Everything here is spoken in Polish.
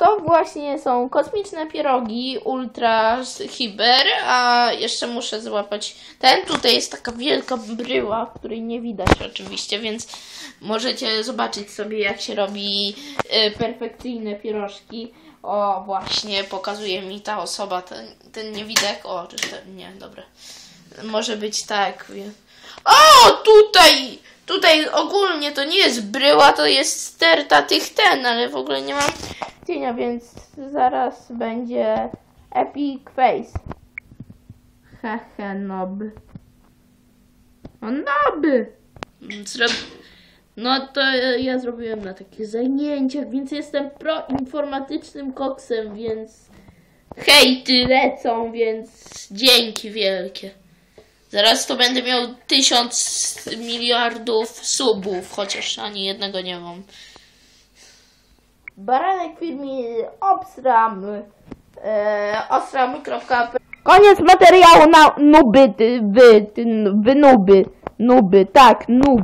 to właśnie są kosmiczne pierogi Ultra Hiber, a jeszcze muszę złapać ten. Tutaj jest taka wielka bryła, której nie widać oczywiście, więc możecie zobaczyć sobie jak się robi y, perfekcyjne pierożki. O, właśnie, pokazuje mi ta osoba, ten, ten niewidek. O, czy ten, nie, dobra. Może być tak. O, tutaj! Tutaj ogólnie to nie jest bryła, to jest sterta tych ten, ale w ogóle nie mam cienia, więc zaraz będzie Epic Face. Hehe, nob. O, nob! Zrob... No to ja zrobiłem na takich zajęciach, więc jestem proinformatycznym koksem, więc hejty lecą, więc dzięki wielkie. Zaraz to będę miał tysiąc miliardów subów, chociaż ani jednego nie mam. Baranek firmy Obsram e, osram.pl Koniec materiału na nuby, ty, wy, ty, wy nuby, nuby, tak, nuby.